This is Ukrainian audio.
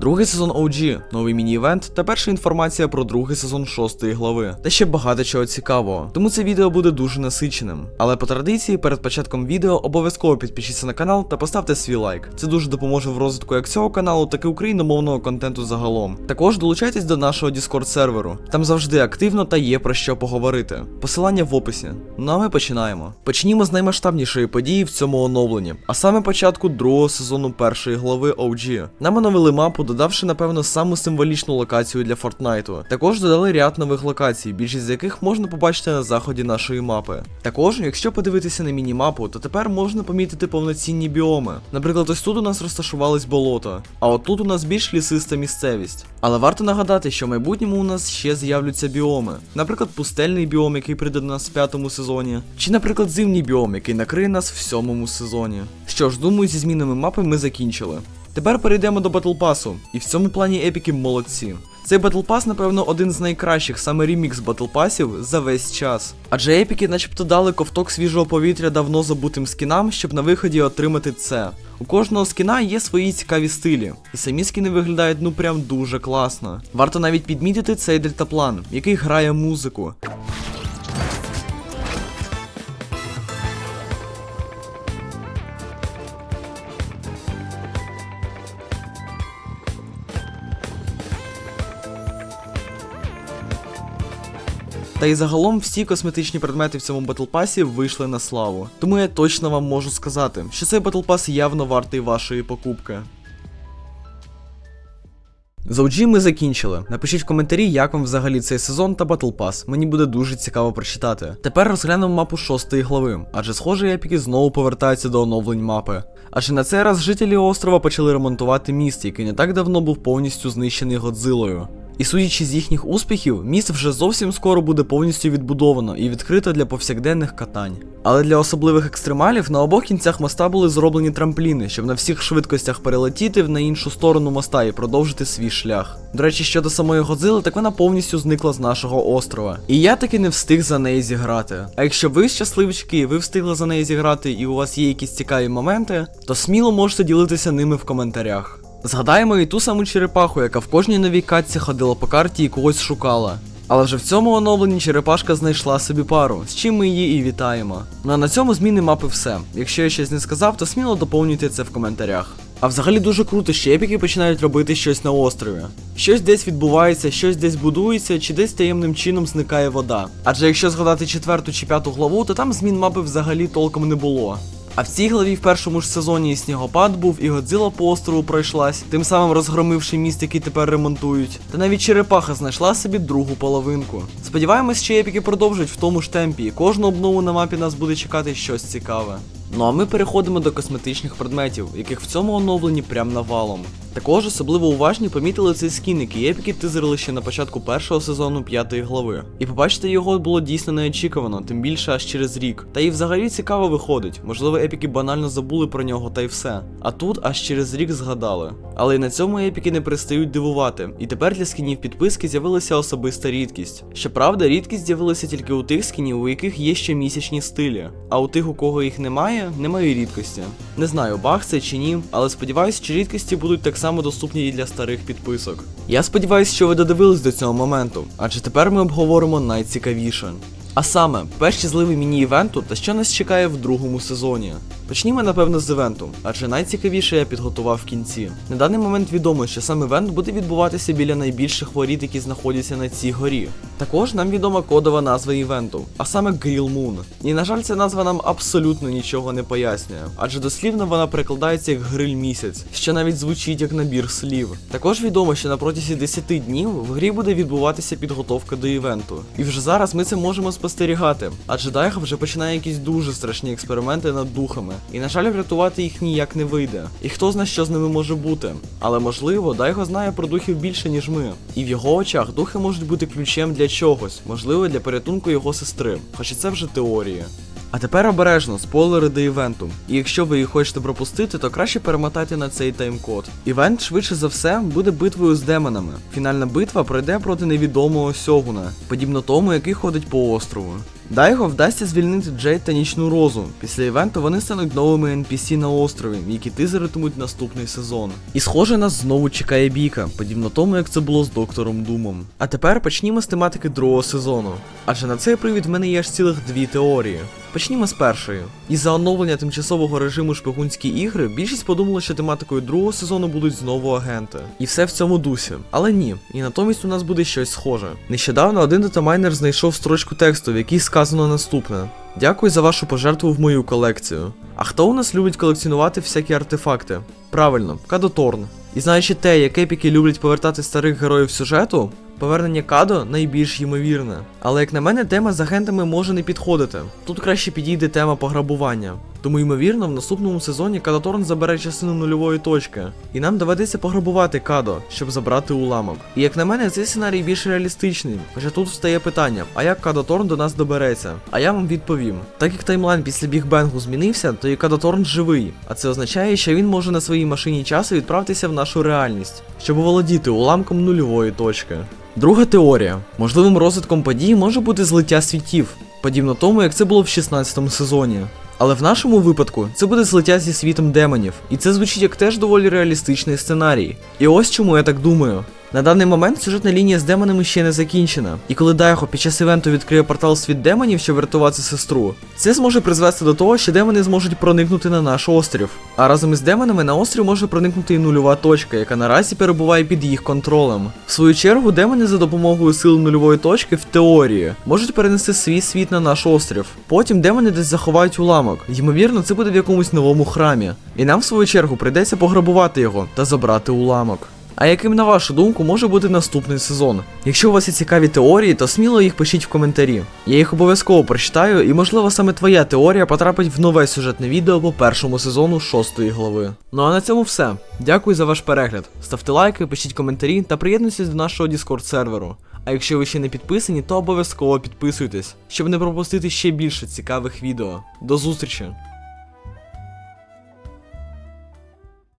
Другий сезон OG, новий міні-івент та перша інформація про другий сезон шостої глави. Та ще багато чого цікавого. Тому це відео буде дуже насиченим. Але по традиції, перед початком відео обов'язково підпишіться на канал та поставте свій лайк. Це дуже допоможе в розвитку як цього каналу, так і україномовного контенту загалом. Також долучайтесь до нашого Discord серверу. Там завжди активно та є про що поговорити. Посилання в описі. Ну а ми починаємо. Почнімо з наймасштабнішої події в цьому оновленні, а саме початку другого сезону першої глави OG. Нам оновили мапу, додавши, напевно, саму символічну локацію для Фортнайту. Також додали ряд нових локацій, більшість з яких можна побачити на заході нашої мапи. Також, якщо подивитися на міні-мапу, то тепер можна помітити повноцінні біоми. Наприклад, ось тут у нас розташувались болото, а от тут у нас більш лісиста місцевість. Але варто нагадати, що в майбутньому у нас ще з'являться біоми. Наприклад, пустельний біом, який прийде до нас в п'ятому сезоні, чи, наприклад, зимній біом, який накриє нас в сьомому сезоні. Що ж, думаю, зі змінами мапи ми закінчили. Тепер перейдемо до Батл Пасу, і в цьому плані епіки молодці. Цей Батл Пас, напевно, один з найкращих саме ремікс Батл Пасів за весь час. Адже епіки начебто дали ковток свіжого повітря давно забутим скінам, щоб на виході отримати це. У кожного скіна є свої цікаві стилі, і самі скіни виглядають ну прям дуже класно. Варто навіть підмітити цей дельтаплан, який грає музику. Та й загалом всі косметичні предмети в цьому Pass вийшли на славу. Тому я точно вам можу сказати, що цей Pass явно вартий вашої покупки. З OG ми закінчили. Напишіть в коментарі, як вам взагалі цей сезон та Battle Pass. Мені буде дуже цікаво прочитати. Тепер розглянемо мапу шостої глави, адже схоже, епіки знову повертаються до оновлень мапи. Адже на цей раз жителі острова почали ремонтувати міст, який не так давно був повністю знищений Годзилою. І судячи з їхніх успіхів, міст вже зовсім скоро буде повністю відбудовано і відкрито для повсякденних катань. Але для особливих екстремалів на обох кінцях моста були зроблені трампліни, щоб на всіх швидкостях перелетіти на іншу сторону моста і продовжити свій шлях. До речі, щодо самої Годзили, так вона повністю зникла з нашого острова. І я таки не встиг за неї зіграти. А якщо ви щасливчики, ви встигли за неї зіграти, і у вас є якісь цікаві моменти, то сміло можете ділитися ними в коментарях. Згадаємо і ту саму черепаху, яка в кожній новій катці ходила по карті і когось шукала. Але вже в цьому оновленні черепашка знайшла собі пару, з чим ми її і вітаємо. Ну а на цьому зміни мапи все. Якщо я щось не сказав, то сміло доповнюйте це в коментарях. А взагалі дуже круто, що епіки починають робити щось на острові. Щось десь відбувається, щось десь будується, чи десь таємним чином зникає вода. Адже якщо згадати четверту чи п'яту главу, то там змін мапи взагалі толком не було. А в цій главі в першому ж сезоні і снігопад був, і Годзила по острову пройшлась, тим самим розгромивши міст, який тепер ремонтують. Та навіть черепаха знайшла собі другу половинку. Сподіваємось, що епіки продовжать в тому ж темпі, і кожну обнову на мапі нас буде чекати щось цікаве. Ну а ми переходимо до косметичних предметів, яких в цьому оновленні прям навалом. Також особливо уважні помітили цей скін, який епіки тизерили ще на початку першого сезону п'ятої глави. І побачити його було дійсно неочікувано, тим більше аж через рік. Та і взагалі цікаво виходить. Можливо, епіки банально забули про нього та й все. А тут аж через рік згадали. Але й на цьому епіки не перестають дивувати. І тепер для скінів підписки з'явилася особиста рідкість. Щоправда, рідкість з'явилася тільки у тих скінів, у яких є щомісячні стилі. А у тих, у кого їх немає, немає рідкості. Не знаю, баг це чи ні, але сподіваюсь, що рідкості будуть так само доступні і для старих підписок. Я сподіваюся, що ви додивились до цього моменту, адже тепер ми обговоримо найцікавіше. А саме, перші зливи міні-івенту та що нас чекає в другому сезоні. Почнімо, напевно, з івенту, адже найцікавіше я підготував в кінці. На даний момент відомо, що сам івент буде відбуватися біля найбільших воріт, які знаходяться на цій горі. Також нам відома кодова назва івенту, а саме Grill Moon. І на жаль, ця назва нам абсолютно нічого не пояснює, адже дослівно вона перекладається як гриль місяць, що навіть звучить як набір слів. Також відомо, що на протязі 10 днів в грі буде відбуватися підготовка до івенту. І вже зараз ми це можемо спостерігати, адже Дайга вже починає якісь дуже страшні експерименти над духами. І на жаль, врятувати їх ніяк не вийде. І хто зна, що з ними може бути. Але можливо, Дайго знає про духів більше, ніж ми. І в його очах духи можуть бути ключем для чогось, можливо, для порятунку його сестри. Хоча це вже теорії. А тепер обережно, спойлери до івенту. І якщо ви її хочете пропустити, то краще перемотайте на цей тайм-код. Івент, швидше за все, буде битвою з демонами. Фінальна битва пройде проти невідомого Сьогуна, подібно тому, який ходить по острову. Дайго вдасться звільнити Джейд та нічну розу. Після івенту вони стануть новими NPC на острові, які тизеритимуть наступний сезон. І схоже, нас знову чекає бійка, подібно тому, як це було з доктором Думом. А тепер почнімо з тематики другого сезону. Адже на цей привід в мене є аж цілих дві теорії. Почнімо з першої. Із-за оновлення тимчасового режиму шпигунські ігри більшість подумала, що тематикою другого сезону будуть знову агенти. І все в цьому дусі. Але ні, і натомість у нас буде щось схоже. Нещодавно один датамайнер знайшов строчку тексту, в якій сказано наступне: Дякую за вашу пожертву в мою колекцію. А хто у нас любить колекціонувати всякі артефакти? Правильно, Кадоторн. І знаючи те, як епіки люблять повертати старих героїв сюжету, повернення Кадо найбільш ймовірне. Але як на мене, тема з агентами може не підходити. Тут краще підійде тема пограбування. Тому, ймовірно, в наступному сезоні Кадоторн забере частину нульової точки, і нам доведеться пограбувати Кадо, щоб забрати уламок. І як на мене, цей сценарій більш реалістичний. Хоча тут встає питання: а як Кадоторн до нас добереться? А я вам відповім: так як таймлайн після Бігбенгу змінився, то і Кадоторн живий, а це означає, що він може на своїй машині часу відправитися в нашу реальність, щоб володіти уламком нульової точки. Друга теорія: можливим розвитком подій може бути злиття світів, подібно тому, як це було в 16 сезоні. Але в нашому випадку це буде злиття зі світом демонів, і це звучить як теж доволі реалістичний сценарій. І ось чому я так думаю. На даний момент сюжетна лінія з демонами ще не закінчена, і коли Дайхо під час івенту відкриє портал світ демонів, щоб врятувати сестру, це зможе призвести до того, що демони зможуть проникнути на наш острів. А разом із демонами на острів може проникнути і нульова точка, яка наразі перебуває під їх контролем. В свою чергу, демони за допомогою сил нульової точки в теорії можуть перенести свій світ на наш острів. Потім демони десь заховають уламок. Ймовірно, це буде в якомусь новому храмі. І нам, в свою чергу, прийдеться пограбувати його та забрати уламок. А яким, на вашу думку, може бути наступний сезон? Якщо у вас є цікаві теорії, то сміло їх пишіть в коментарі. Я їх обов'язково прочитаю, і можливо саме твоя теорія потрапить в нове сюжетне відео по першому сезону шостої глави. Ну а на цьому все. Дякую за ваш перегляд. Ставте лайки, пишіть коментарі та приєднуйтесь до нашого Discord серверу. А якщо ви ще не підписані, то обов'язково підписуйтесь, щоб не пропустити ще більше цікавих відео. До зустрічі!